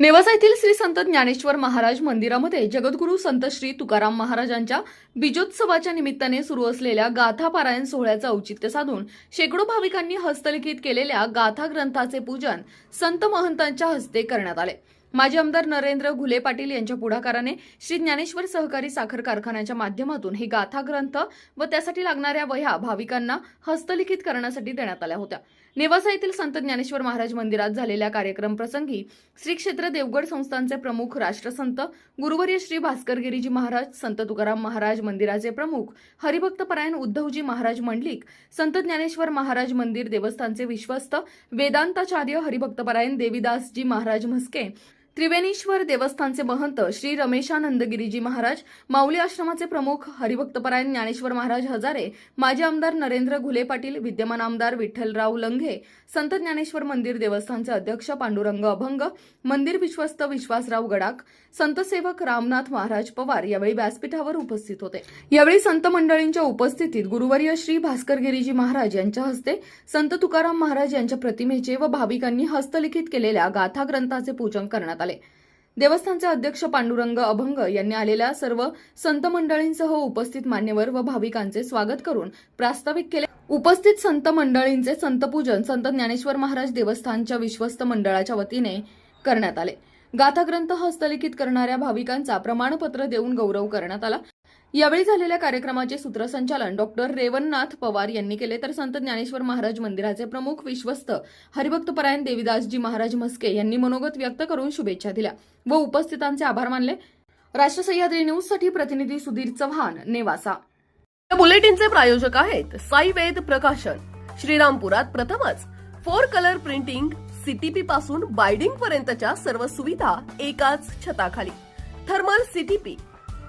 नेवासा येथील श्री संत ज्ञानेश्वर महाराज मंदिरामध्ये जगद्गुरू संत श्री तुकाराम महाराजांच्या बीजोत्सवाच्या निमित्ताने सुरू असलेल्या गाथा पारायण सोहळ्याचं औचित्य साधून शेकडो भाविकांनी हस्तलिखित केलेल्या गाथा ग्रंथाचे पूजन संत महंतांच्या हस्ते करण्यात आले. माजी आमदार नरेंद्र घुले पाटील यांच्या पुढाकाराने श्री ज्ञानेश्वर सहकारी साखर कारखान्याच्या माध्यमातून ही गाथा ग्रंथ व त्यासाठी लागणाऱ्या वह्या भाविकांना हस्तलिखित करण्यासाठी देण्यात आल्या होत्या. नेवासा येथील संत ज्ञानेश्वर महाराज मंदिरात झालेल्या कार्यक्रम प्रसंगी श्री क्षेत्र देवगड संस्थांचे प्रमुख राष्ट्रसंत गुरुवर्य श्री भास्कर गिरीजी महाराज संत तुकाराम महाराज मंदिराचे प्रमुख हरिभक्तपरायण उद्धवजी महाराज मंडलिक संत ज्ञानेश्वर महाराज मंदिर देवस्थानचे विश्वस्त वेदांताचार्य हरिभक्तपरायण देवीदासजी महाराज म्हस्के त्रिवेणीश्वर देवस्थानचे महंत श्री रमेशानंद गिरीजी महाराज माऊली आश्रमाचे प्रमुख हरिभक्तपरायण ज्ञानेश्वर महाराज हजारे माजी आमदार नरेंद्र घुले पाटील विद्यमान आमदार विठ्ठलराव लंघे संत ज्ञानेश्वर मंदिर देवस्थानचे अध्यक्ष पांडुरंग अभंग मंदिर विश्वस्त विश्वासराव गडाख संतसेवक रामनाथ महाराज पवार यावेळी व्यासपीठावर उपस्थित होते. यावेळी संत मंडळींच्या उपस्थितीत गुरुवर्य श्री भास्कर गिरीजी महाराज यांच्या हस्ते संत तुकाराम महाराज यांच्या प्रतिमेचे व भाविकांनी हस्तलिखित केलेल्या गाथा ग्रंथाचे पूजन करण्यात आले. देवस्थानचे अध्यक्ष पांडुरंग अभंग यांनी आलेल्या सर्व संत मंडळींसह उपस्थित मान्यवर व भाविकांचे स्वागत करून प्रास्ताविक केले. उपस्थित संत मंडळींचे संतपूजन संत ज्ञानेश्वर महाराज देवस्थानच्या विश्वस्त मंडळाच्या वतीने करण्यात आले. गाथा ग्रंथ हस्तलिखित करणाऱ्या भाविकांचा प्रमाणपत्र देऊन गौरव करण्यात आला. यावेळी झालेल्या कार्यक्रमाचे सूत्रसंचालन डॉक्टर रेवणनाथ पवार यांनी केले. तर संत ज्ञानेश्वर महाराज मंदिराचे प्रमुख विश्वस्त हरिभक्तपरायण देवीदासजी महाराज म्हस्के यांनी मनोगत व्यक्त करून शुभेच्छा दिल्या व उपस्थितांचे आभार मानले. राष्ट्र सह्याद्री न्यूजसाठी प्रतिनिधी सुधीर चव्हाण नेवासा. या बुलेटिनचे प्रायोजक आहेत साई वेद प्रकाशन. श्रीरामपुरात प्रथमच फोर कलर प्रिंटिंग सीटीपी पासून बायडिंग पर्यंतच्या सर्व सुविधा एकाच छताखाली. Thermal CTP